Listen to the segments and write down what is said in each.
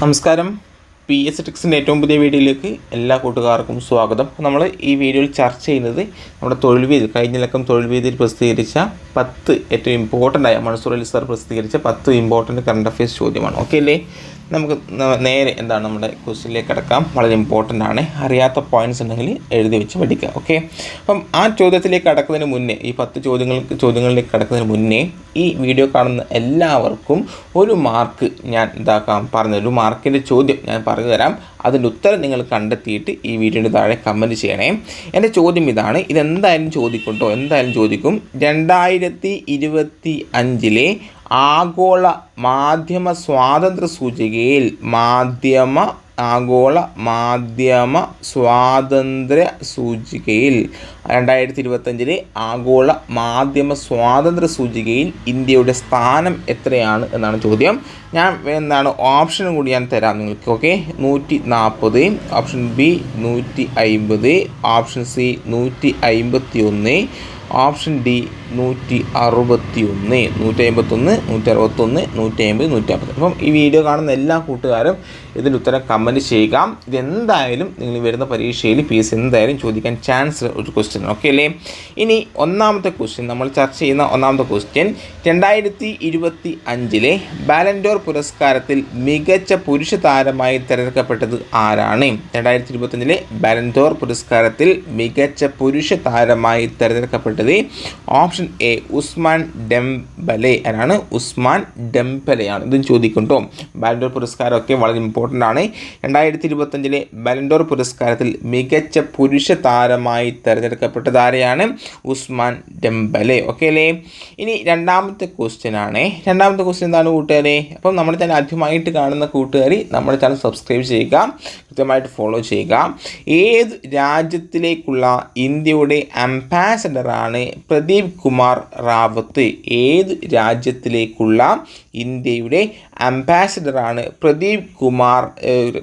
നമസ്കാരം. P S ടെക്സിന്റെ ഏറ്റവും പുതിയ വീഡിയോയിലേക്ക് എല്ലാ കൂട്ടുകാർക്കും സ്വാഗതം. നമ്മൾ ഈ വീഡിയോയിൽ ചർച്ച ചെയ്യുന്നത് നമ്മുടെ തൊഴിൽ വേദി കഴിഞ്ഞ ലക്കം തൊഴിൽ വീതിയിൽ പ്രസിദ്ധീകരിച്ച പത്ത് ഏറ്റവും ഇമ്പോർട്ടന്റ് ആയ മൺസൂർ അലി സാർ പ്രസിദ്ധീകരിച്ച പത്ത് ഇമ്പോർട്ടന്റ് കറണ്ട് അഫയേഴ്സ് ചോദ്യമാണ്. ഓക്കെ അല്ലേ? നമുക്ക് നേരെ എന്താണ് നമ്മുടെ ക്വസ്റ്റ്യനിലേക്ക് കിടക്കാം. വളരെ ഇമ്പോർട്ടന്റ് ആണ്. അറിയാത്ത പോയിന്റ്സ് ഉണ്ടെങ്കിൽ എഴുതി വെച്ച് പഠിക്കുക ഓക്കെ അപ്പം ആ ചോദ്യത്തിലേക്ക് കടക്കുന്നതിന് മുന്നേ ഈ പത്ത് ചോദ്യങ്ങൾക്ക് ചോദ്യങ്ങളിലേക്ക് കടക്കുന്നതിന് മുന്നേ ഈ വീഡിയോ കാണുന്ന എല്ലാവർക്കും ഒരു മാർക്ക് ഞാൻ ഇതാക്കാം പറഞ്ഞു ഒരു മാർക്കിന്റെ ചോദ്യം ഞാൻ പറഞ്ഞു തരാം അതിന്റെ ഉത്തരം നിങ്ങൾ കണ്ടെത്തിയിട്ട് ഈ വീഡിയോയുടെ താഴെ കമന്റ് ചെയ്യണേ. എന്റെ ചോദ്യം ഇതാണ്. ഇതെന്തായാലും ചോദിക്കും കേട്ടോ എന്തായാലും ചോദിക്കും. രണ്ടായിരത്തി ഇരുപത്തി അഞ്ചിലെ ആഗോള മാധ്യമ സ്വാതന്ത്ര്യ സൂചികയിൽ മാധ്യമ ആഗോള മാധ്യമ സ്വാതന്ത്ര്യ സൂചികയിൽ രണ്ടായിരത്തി ഇരുപത്തഞ്ചിലെ ആഗോള മാധ്യമ സ്വാതന്ത്ര്യ സൂചികയിൽ ഇന്ത്യയുടെ സ്ഥാനം എത്രയാണ് എന്നാണ് ചോദ്യം. ഞാൻ എന്താണ് ഓപ്ഷനും കൂടി ഞാൻ തരാം നിങ്ങൾക്ക് ഓക്കെ? നൂറ്റി നാൽപ്പത് ഓപ്ഷൻ ബി നൂറ്റി അയിമ്പത് ഓപ്ഷൻ സി നൂറ്റി അയിമ്പത്തി ഒന്ന് ഓപ്ഷൻ ഡി നൂറ്റി അറുപത്തി ഒന്ന് നൂറ്റി അമ്പത്തൊന്ന് നൂറ്റി അറുപത്തൊന്ന് നൂറ്റി അമ്പത് നൂറ്റി അമ്പത് അപ്പം ഈ വീഡിയോ കാണുന്ന എല്ലാ കൂട്ടുകാരും ഇതിന്റെ ഉത്തരം കമന്റ് ചെയ്യുക. ഇതെന്തായാലും നിങ്ങൾ വരുന്ന പരീക്ഷയിൽ പി എസ് എന്തായാലും ചോദിക്കാൻ ചാൻസ് ഒരു ക്വസ്റ്റ്യൻ ഓക്കെ അല്ലേ? ഇനി ഒന്നാമത്തെ ക്വസ്റ്റ്യൻ നമ്മൾ ചർച്ച ചെയ്യുന്ന ഒന്നാമത്തെ ക്വസ്റ്റ്യൻ രണ്ടായിരത്തി ഇരുപത്തി അഞ്ചിലെ ബാലൻഡോർ പുരസ്കാരത്തിൽ മികച്ച പുരുഷ താരമായി തിരഞ്ഞെടുക്കപ്പെട്ടത് ആരാണ്? രണ്ടായിരത്തി ഇരുപത്തഞ്ചിലെ ബാലൻഡോർ പുരസ്കാരത്തിൽ മികച്ച പുരുഷ താരമായി തിരഞ്ഞെടുക്കപ്പെട്ടത് ഓപ്ഷൻ എ ഉസ്മാൻ ഡെംബലെ ആരാണ് ഉസ്മാൻ ഡെംബലെയാണ് ഇതും ചോദിക്കുന്നുണ്ടോ? ബാലൻഡോർ പുരസ്കാരമൊക്കെ വളരെ ഇമ്പോർട്ടന്റ് ആണ്. രണ്ടായിരത്തി ഇരുപത്തഞ്ചിലെ ബാലൻഡോർ പുരസ്കാരത്തിൽ മികച്ച പുരുഷ താരമായി തിരഞ്ഞെടുക്കപ്പെട്ട ആരെയാണ്? Ousmane Dembele. ഓക്കെ അല്ലേ? ഇനി രണ്ടാമത്തെ ക്വസ്റ്റ്യൻ ആണ്. രണ്ടാമത്തെ ക്വസ്റ്റ്യൻ എന്താണ് കൂട്ടുകാരെ? അപ്പം നമ്മൾ തന്നെ ആദ്യമായിട്ട് കാണുന്ന കൂട്ടുകാരി നമ്മുടെ ചാനൽ സബ്സ്ക്രൈബ് ചെയ്യുക കൃത്യമായിട്ട് ഫോളോ ചെയ്യുക. ഏത് രാജ്യത്തിലേക്കുള്ള ഇന്ത്യയുടെ അംബാസഡറാണ് പ്രദീപ് കുമാർ റാവത്ത്. ഏത് രാജ്യത്തിലേക്കുള്ള ഇന്ത്യയുടെ അംബാസഡറാണ് പ്രദീപ് കുമാർ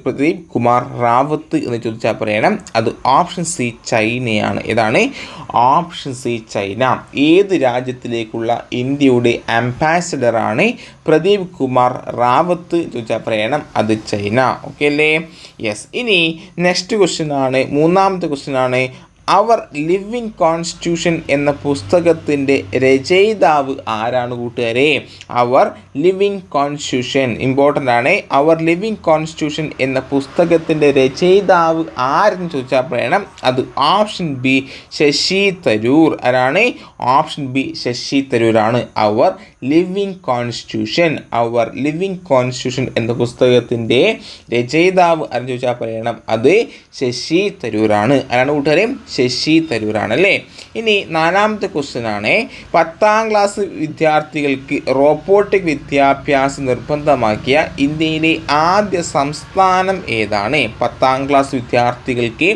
പ്രദീപ് കുമാർ റാവത്ത് എന്ന് ചോദിച്ചാൽ പറയണം. അത് ഓപ്ഷൻ സി ചൈനയാണ്. ഏതാണ്? Option C China. ഏത് രാജ്യത്തിലേക്കുള്ള ഇന്ത്യയുടെ അംബാസഡറാണ് പ്രദീപ് കുമാർ റാവത്ത് ചോദിച്ചാൽ പറയണം. അത് ചൈന. ഓക്കെ അല്ലേ? യെസ് ഇനി നെക്സ്റ്റ് ക്വസ്റ്റ്യൻ ആണ്. മൂന്നാമത്തെ ക്വസ്റ്റ്യൻ ആണ്. അവർ ലിവിങ് കോൺസ്റ്റിറ്റ്യൂഷൻ എന്ന പുസ്തകത്തിന്റെ രചയിതാവ് ആരാണ് കൂട്ടുകാരെ? അവർ ലിവിങ് കോൺസ്റ്റിറ്റ്യൂഷൻ ഇമ്പോർട്ടന്റ് ആണ്. അവർ ലിവിങ് കോൺസ്റ്റിറ്റ്യൂഷൻ എന്ന പുസ്തകത്തിന്റെ രചയിതാവ് ആരെന്ന് ചോദിച്ചാൽ പറയണം. അത് ഓപ്ഷൻ ബി ശശി തരൂർ ആരാണ്? Option B Shashi തരൂരാണ്. Our living constitution our living constitution എന്ന പുസ്തകത്തിന്റെ രചയിതാവ് ആരെന്ന് ചോദിച്ചാൽ പറയണം. അത് ശശി തരൂരാണ്. ആരാണ് കൂട്ടുകാരെ? ശശി തരൂരാണ് അല്ലേ ഇനി നാലാമത്തെ ക്വസ്റ്റ്യൻ ആണ്. പത്താം ക്ലാസ് വിദ്യാർത്ഥികൾക്ക് റോബോട്ടിക് വിദ്യാഭ്യാസം നിർബന്ധമാക്കിയ ഇന്ത്യയിലെ ആദ്യ സംസ്ഥാനം ഏതാണ്? പത്താം ക്ലാസ് വിദ്യാർത്ഥികൾക്ക്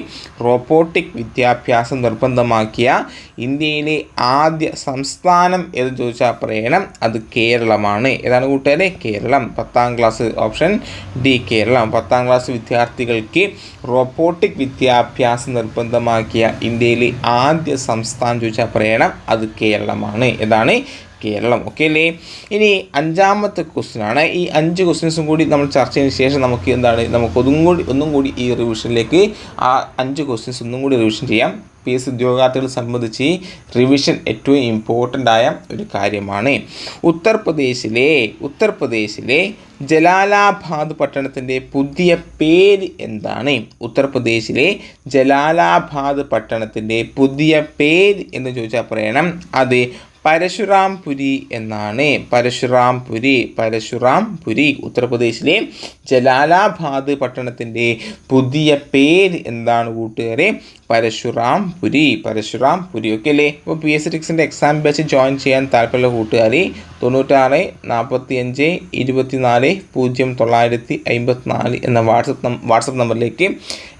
റോബോട്ടിക് വിദ്യാഭ്യാസം നിർബന്ധമാക്കിയ ഇന്ത്യയിലെ ആദ്യ സംസ്ഥാനം ഏതെന്ന് ചോദിച്ചാൽ പറയണം അത് കേരളമാണ്. ഏതാണ് കൂട്ടുകാരെ? കേരളം. പത്താം ക്ലാസ് ഓപ്ഷൻ ഡി കേരളം. പത്താം ക്ലാസ് വിദ്യാർത്ഥികൾക്ക് റോബോട്ടിക് വിദ്യാഭ്യാസം നിർബന്ധമാക്കിയ ഇന്ത്യയിലെ ആദ്യ സംസ്ഥാനം ചോദിച്ചാൽ പറയണം അത് കേരളമാണ്. ഏതാണ് കേരളം. ഓക്കെ അല്ലേ? ഇനി അഞ്ചാമത്തെ ക്വസ്റ്റ്യൻ ആണ്. ഈ അഞ്ച് ക്വസ്റ്റ്യൻസും കൂടി നമ്മൾ ചർച്ച ചെയ്തതിന് ശേഷം നമുക്ക് എന്താണ് നമുക്ക് ഒന്നും കൂടി ഒന്നും കൂടി ഈ റിവിഷനിലേക്ക് ആ അഞ്ച് ക്വസ്റ്റ്യൻസ് ഒന്നും കൂടി റിവിഷൻ ചെയ്യാം. പി എസ് ഉദ്യോഗാർത്ഥികളെ സംബന്ധിച്ച് റിവിഷൻ ഏറ്റവും ഇമ്പോർട്ടന്റ് ആയ ഒരു കാര്യമാണ്. ഉത്തർപ്രദേശിലെ ഉത്തർപ്രദേശിലെ ജലാലാബാദ് പട്ടണത്തിന്റെ പുതിയ പേര് എന്താണ്? ഉത്തർപ്രദേശിലെ ജലാലാബാദ് പട്ടണത്തിന്റെ പുതിയ പേര് എന്ന് ചോദിച്ചാൽ പറയണം. അത് പരശുറാംപുരി എന്നാണ്. പരശുറാംപുരി പരശുറാംപുരി. ഉത്തർപ്രദേശിലെ ജലാലാബാദ് പട്ടണത്തിന്റെ പുതിയ പേര് എന്താണ് കൂട്ടുകാരെ? പരശുറാംപുരി പരശുറാംപുരി. ഓക്കെ അല്ലേ? അപ്പോൾ പി എസ് ടിക്സിന്റെ എക്സാം ബാച്ച് ജോയിൻ ചെയ്യാൻ താല്പര്യമുള്ള കൂട്ടുകാരി തൊണ്ണൂറ്റാറ് നാൽപ്പത്തി അഞ്ച് ഇരുപത്തിനാല് പൂജ്യം തൊള്ളായിരത്തി അമ്പത്തിനാല് എന്ന വാട്സപ്പ് വാട്സപ്പ് നമ്പറിലേക്ക്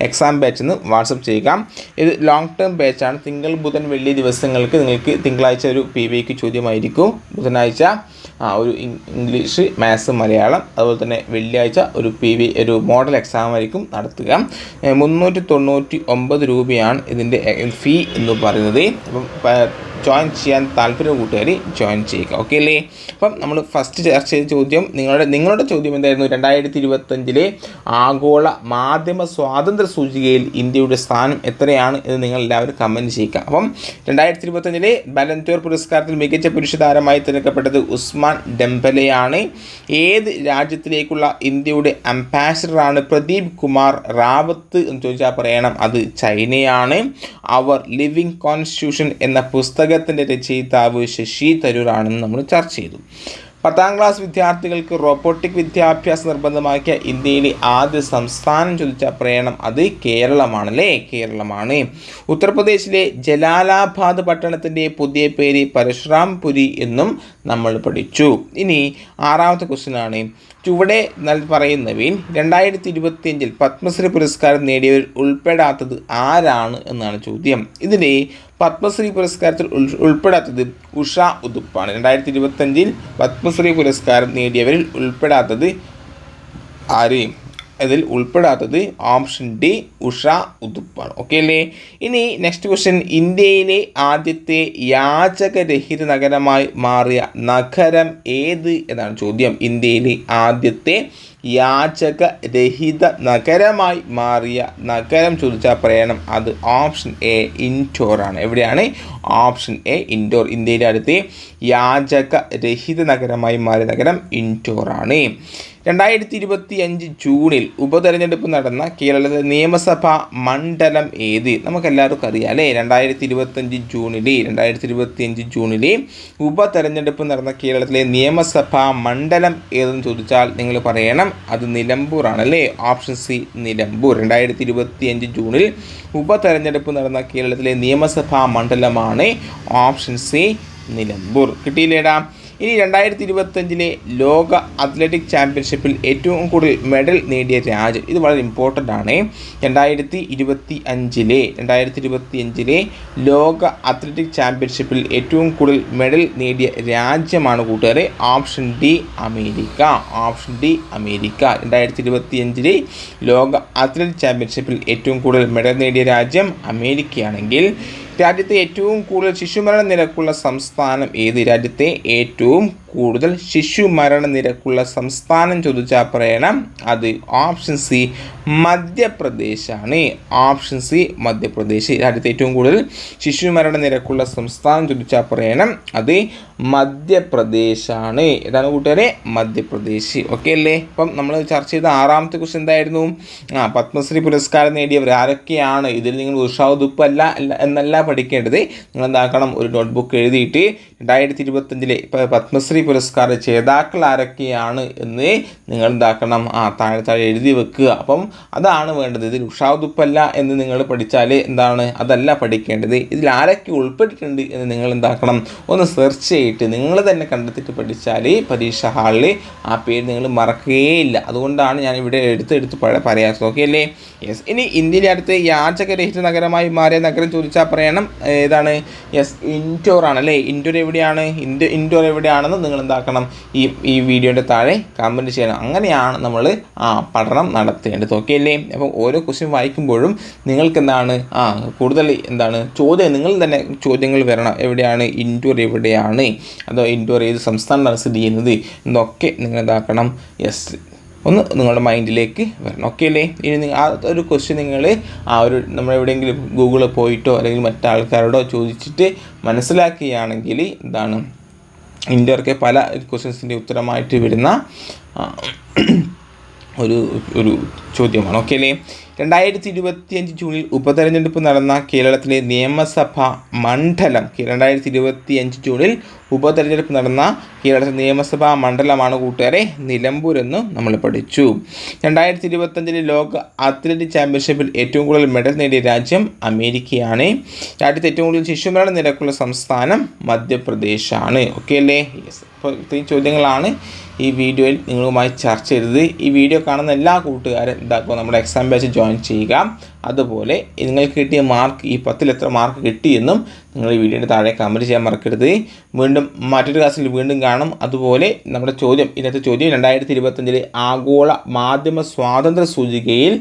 എക്സാം ബാച്ച് നിന്ന് വാട്സപ്പ് ചെയ്യുക. ഇത് ലോങ് ടേം ബാച്ചാണ് തിങ്കൾ ബുധൻ വെള്ളി ദിവസങ്ങൾക്ക് നിങ്ങൾക്ക് തിങ്കളാഴ്ച ഒരു പി വിക്ക് ചോദ്യമായിരിക്കും. ബുധനാഴ്ച ആ ഒരു ഇംഗ്ലീഷ് മാത്സ് മലയാളം അതുപോലെ തന്നെ വെള്ളിയാഴ്ച ഒരു പി വി ഒരു മോഡൽ എക്സാം ആയിരിക്കും നടത്തുക. മുന്നൂറ്റി തൊണ്ണൂറ്റി ഒമ്പത് രൂപയാണ് ഇതിന്റെ ഫീ എന്ന് പറയുന്നത്. അപ്പം ജോയിൻ ചെയ്യാൻ താല്പര്യം കൂട്ടുകാർ ജോയിൻ ചെയ്യുക. ഓക്കെ അല്ലേ? അപ്പം നമ്മൾ ഫസ്റ്റ് ചർച്ച ചെയ്ത ചോദ്യം നിങ്ങളുടെ നിങ്ങളുടെ ചോദ്യം എന്തായിരുന്നു? രണ്ടായിരത്തി ഇരുപത്തഞ്ചിലെ ആഗോള മാധ്യമ സ്വാതന്ത്ര്യ സൂചികയിൽ ഇന്ത്യയുടെ സ്ഥാനം എത്രയാണ് എന്ന് നിങ്ങൾ എല്ലാവരും കമന്റ് ചെയ്യുക. അപ്പം രണ്ടായിരത്തി ഇരുപത്തഞ്ചിലെ ബാലന്റോർ പുരസ്കാരത്തിൽ മികച്ച പുരുഷ താരമായി തിരഞ്ഞെടുക്കപ്പെട്ടത് ഉസ്മാൻ ഡെംബലയാണ് ഏത് രാജ്യത്തിലേക്കുള്ള ഇന്ത്യയുടെ അംബാസിഡറാണ് പ്രദീപ് കുമാർ റാവത്ത് എന്ന് ചോദിച്ചാൽ പറയണം. അത് ചൈനയാണ്. അവർ ലിവിംഗ് കോൺസ്റ്റിറ്റ്യൂഷൻ എന്ന പുസ്തകത്തിന്റെ രചയിതാവ് ശശി തരൂർ ആണെന്ന് നമ്മൾ ചർച്ച ചെയ്തു. പത്താം ക്ലാസ് വിദ്യാർത്ഥികൾക്ക് റോബോട്ടിക് വിദ്യാഭ്യാസം നിർബന്ധമാക്കിയ ഇന്ത്യയിലെ ആദ്യ സംസ്ഥാനം ചോദിച്ച പ്രേണം അത് കേരളമാണല്ലേ? കേരളമാണ്. ഉത്തർപ്രദേശിലെ ജലാലാബാദ് പട്ടണത്തിന്റെ പുതിയ പേര് പരശുറാംപുരി എന്നും നമ്മൾ പഠിച്ചു. ഇനി ആറാമത്തെ ക്വസ്റ്റ്യനാണ് ചുവടെ പറയുന്നവയിൽ രണ്ടായിരത്തി ഇരുപത്തിയഞ്ചിൽ പത്മശ്രീ പുരസ്കാരം നേടിയവർ ഉൾപ്പെടാത്തത് ആരാണ് എന്നാണ് ചോദ്യം. ഇതിലെ പത്മശ്രീ പുരസ്കാരത്തിൽ ഉൾ ഉൾപ്പെടാത്തത് ഉഷ ഉതുപ്പാണ്. രണ്ടായിരത്തി ഇരുപത്തഞ്ചിൽ പത്മശ്രീ പുരസ്കാരം നേടിയവരിൽ ഉൾപ്പെടാത്തത് ആര്? ഇതിൽ ഉൾപ്പെടാത്തത് ഓപ്ഷൻ ഡി ഉഷ ഉതുപ്പാണ്. ഓക്കെ അല്ലേ? ഇനി നെക്സ്റ്റ് ക്വസ്റ്റ്യൻ ഇന്ത്യയിലെ ആദ്യത്തെ യാചകരഹിത നഗരമായി മാറിയ നഗരം ഏത് എന്നാണ് ചോദ്യം. ഇന്ത്യയിലെ ആദ്യത്തെ യാചകരഹിത നഗരമായി മാറിയ നഗരം ചോദിച്ചാൽ പറയണം. അത് ഓപ്ഷൻ എ ഇൻഡോർ ആണ്. എവിടെയാണ്? ഓപ്ഷൻ എ ഇൻഡോർ ഇന്ത്യയിലെ അടുത്ത് യാചകരഹിത നഗരമായി മാറിയ നഗരം ഇൻഡോർ ആണ്. രണ്ടായിരത്തി ഇരുപത്തി അഞ്ച് ജൂണിൽ ഉപതെരഞ്ഞെടുപ്പ് നടന്ന കേരളത്തിലെ നിയമസഭാ മണ്ഡലം ഏത്? നമുക്കെല്ലാവർക്കും അറിയാം അല്ലേ? രണ്ടായിരത്തി ഇരുപത്തഞ്ച് ജൂണിൽ രണ്ടായിരത്തി ഇരുപത്തി അഞ്ച് ജൂണിൽ ഉപതെരഞ്ഞെടുപ്പ് നടന്ന കേരളത്തിലെ നിയമസഭാ മണ്ഡലം ഏതെന്ന് ചോദിച്ചാൽ നിങ്ങൾ പറയണം അത് നിലമ്പൂറാണ് അല്ലേ? Option C Nilambur. രണ്ടായിരത്തി ഇരുപത്തി അഞ്ച് ജൂണിൽ ഉപതെരഞ്ഞെടുപ്പ് നടന്ന കേരളത്തിലെ നിയമസഭാ മണ്ഡലമാണ് ഓപ്ഷൻ സി നിലമ്പൂർ. കിട്ടിയില്ലേടാ? ഇനി രണ്ടായിരത്തി ഇരുപത്തഞ്ചിലെ ലോക അത്ലറ്റിക് ചാമ്പ്യൻഷിപ്പിൽ ഏറ്റവും കൂടുതൽ മെഡൽ നേടിയ രാജ്യം. ഇത് വളരെ ഇമ്പോർട്ടന്റ് ആണ്. രണ്ടായിരത്തി ഇരുപത്തി അഞ്ചിലെ രണ്ടായിരത്തി ഇരുപത്തി അഞ്ചിലെ ലോക അത്ലറ്റിക് ചാമ്പ്യൻഷിപ്പിൽ ഏറ്റവും കൂടുതൽ മെഡൽ നേടിയ രാജ്യമാണ് കൂട്ടുകാരെ option D America. Option D America. രണ്ടായിരത്തി ഇരുപത്തി അഞ്ചിലെ ലോക അത്ലറ്റിക് ചാമ്പ്യൻഷിപ്പിൽ ഏറ്റവും കൂടുതൽ മെഡൽ നേടിയ രാജ്യം അമേരിക്കയാണെങ്കിൽ രാജ്യത്തെ ഏറ്റവും കൂടുതൽ ശിശുമരണ നിരക്കുള്ള സംസ്ഥാനം ഏത്? രാജ്യത്തെ ഏറ്റവും കൂടുതൽ ശിശു മരണനിരക്കുള്ള സംസ്ഥാനം ചോദിച്ചാൽ പറയണം അത് option C മധ്യപ്രദേശാണ്. Option C Madhya Pradesh. രാജ്യത്തെ ഏറ്റവും കൂടുതൽ ശിശു മരണനിരക്കുള്ള സംസ്ഥാനം ചോദിച്ചാൽ പറയണം അത് മധ്യപ്രദേശാണ്. ഏതാണ് കൂട്ടുകാരെ മധ്യപ്രദേശ്. ഓക്കെ അല്ലേ? ഇപ്പം നമ്മൾ ചർച്ച ചെയ്ത ആറാമത്തെ ക്വസ്റ്റ്യൻ എന്തായിരുന്നു? ആ പത്മശ്രീ പുരസ്കാരം നേടിയവർ ആരൊക്കെയാണ്? ഇതിൽ നിങ്ങൾ ഉഷാദുപ്പ് അല്ല എന്നല്ല പഠിക്കേണ്ടത്. നിങ്ങൾ എന്താക്കണം? ഒരു നോട്ട്ബുക്ക് എഴുതിയിട്ട് രണ്ടായിരത്തി ഇരുപത്തഞ്ചിലെ പത്മശ്രീ പുരസ്കാര ജേതാക്കൾ ആരൊക്കെയാണ് എന്ന് നിങ്ങൾ എന്താക്കണം ആ താഴെ താഴെ എഴുതി വെക്കുക. അപ്പം അതാണ് വേണ്ടത്. ഇതിൽ ഉഷാദുപ്പല്ല എന്ന് നിങ്ങൾ പഠിച്ചാൽ എന്താണ്? അതല്ല പഠിക്കേണ്ടത്. ഇതിൽ ആരൊക്കെ ഉൾപ്പെട്ടിട്ടുണ്ട് എന്ന് നിങ്ങൾ എന്താക്കണം? ഒന്ന് സെർച്ച് ചെയ്തിട്ട് നിങ്ങൾ തന്നെ കണ്ടെത്തിയിട്ട് പഠിച്ചാൽ പരീക്ഷ ഹാളിൽ ആ പേര് നിങ്ങൾ മറക്കുകയില്ല. അതുകൊണ്ടാണ് ഞാൻ ഇവിടെ എടുത്തെടുത്ത് പറയാത്തത്. ഓക്കെ അല്ലേ? യെസ് ഇനി ഇന്ത്യയിലെ അടുത്ത് യാചകരഹിത നഗരമായി മാറിയ നഗരം ചോദിച്ചാൽ പറയണം. ഏതാണ്? യെസ് ഇൻഡോർ ആണ് അല്ലേ? ഇൻഡോർ എവിടെയാണ്? ഇൻഡോർ എവിടെയാണെന്ന് നിങ്ങൾ എന്താക്കണം ഈ ഈ വീഡിയോന്റെ താഴെ കമന്റ് ചെയ്യണം. അങ്ങനെയാണ് നമ്മൾ ആ പഠനം നടത്തേണ്ടത്. ഓക്കെ അല്ലേ? അപ്പോൾ ഓരോ ക്വസ്റ്റ്യൻ വായിക്കുമ്പോഴും നിങ്ങൾക്ക് എന്താണ് ആ കൂടുതൽ എന്താണ് ചോദ്യം നിങ്ങൾ തന്നെ ചോദ്യങ്ങൾ വരണം. എവിടെയാണ് ഇൻഡോർ എവിടെയാണ്? അതോ ഇൻഡോർ ഏത് സംസ്ഥാനത്താണ് സ്ഥിതി ചെയ്യുന്നത്? എന്നൊക്കെ നിങ്ങൾ എന്താക്കണം യെസ് ഒന്ന് നിങ്ങളുടെ മൈൻഡിലേക്ക് വരണം. ഓക്കെ അല്ലേ? ഇനി നിങ്ങൾ ആ ഒരു ക്വസ്റ്റ്യൻ നിങ്ങൾ ആ ഒരു നമ്മൾ എവിടെയെങ്കിലും ഗൂഗിളിൽ പോയിട്ടോ അല്ലെങ്കിൽ മറ്റാൾക്കാരോടോ ചോദിച്ചിട്ട് മനസ്സിലാക്കുകയാണെങ്കിൽ എന്താണ് ഇന്ത്യർക്ക് പല ക്വസ്റ്റ്യൻസിന്റെ ഉത്തരമായിട്ട് വരുന്ന ഒരു ഒരു ചോദ്യമാണ്. ഓക്കെ അല്ലേ? രണ്ടായിരത്തി ഇരുപത്തിയഞ്ച് ജൂണിൽ ഉപതെരഞ്ഞെടുപ്പ് നടന്ന കേരളത്തിലെ നിയമസഭാ മണ്ഡലം രണ്ടായിരത്തി ഇരുപത്തി അഞ്ച് ജൂണിൽ ഉപതെരഞ്ഞെടുപ്പ് നടന്ന കേരളത്തിലെ നിയമസഭാ മണ്ഡലമാണ് കൂട്ടുകാരെ നിലമ്പൂർ എന്ന് നമ്മൾ പഠിച്ചു. രണ്ടായിരത്തി ഇരുപത്തഞ്ചിലെ ലോക അത്ലറ്റിക് ചാമ്പ്യൻഷിപ്പിൽ ഏറ്റവും കൂടുതൽ മെഡൽ നേടിയ രാജ്യം അമേരിക്കയാണ്. രാജ്യത്തെ ഏറ്റവും കൂടുതൽ ശിശുമരണ നിരക്കുള്ള സംസ്ഥാനം മധ്യപ്രദേശാണ്. ഓക്കെ അല്ലേ? ഇപ്പോൾ ഇത്രയും ചോദ്യങ്ങളാണ്. ഈ വീഡിയോയിൽ നിങ്ങളുമായി ചർച്ച ചെയ്തത് ഈ വീഡിയോ കാണുന്ന എല്ലാ കൂട്ടുകാരും എന്താക്കുക നമ്മുടെ എക്സാം ബാച്ച് ജോയിൻ ചെയ്യുക. അതുപോലെ നിങ്ങൾക്ക് കിട്ടിയ മാർക്ക് ഈ പത്തിൽ എത്ര മാർക്ക് കിട്ടിയെന്നും നിങ്ങൾ ഈ വീഡിയോയുടെ താഴെ കമന്റ് ചെയ്യാൻ മറക്കരുത്. വീണ്ടും മറ്റൊരു ക്ലാസ്സിൽ വീണ്ടും കാണും. അതുപോലെ നമ്മുടെ ചോദ്യം ഇന്നത്തെ ചോദ്യം രണ്ടായിരത്തി ഇരുപത്തഞ്ചിലെ ആഗോള മാധ്യമ സ്വാതന്ത്ര്യ സൂചികയിൽ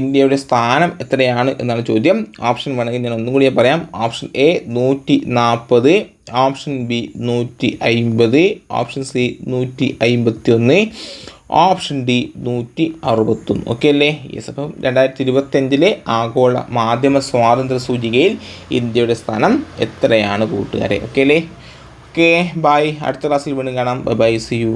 ഇന്ത്യയുടെ സ്ഥാനം എത്രയാണ് എന്നാണ് ചോദ്യം. ഓപ്ഷൻ വേണമെങ്കിൽ ഞാൻ ഒന്നും കൂടി പറയാം. ഓപ്ഷൻ എ നൂറ്റി നാൽപ്പത് ഓപ്ഷൻ ബി നൂറ്റി അയിമ്പത് ഓപ്ഷൻ സി നൂറ്റി അയിമ്പത്തി ഒന്ന് ഓപ്ഷൻ ഡി നൂറ്റി അറുപത്തൊന്ന് ഓക്കെ അല്ലേ? യെസ് അപ്പം രണ്ടായിരത്തി ഇരുപത്തഞ്ചിലെ ആഗോള മാധ്യമ സ്വാതന്ത്ര്യ സൂചികയിൽ ഇന്ത്യയുടെ സ്ഥാനം എത്രയാണ് കൂട്ടുകാരെ? ഓക്കെ അല്ലേ? ഓക്കെ ബൈ അടുത്ത ക്ലാസ്സിൽ വീണ്ടും കാണാം. By C U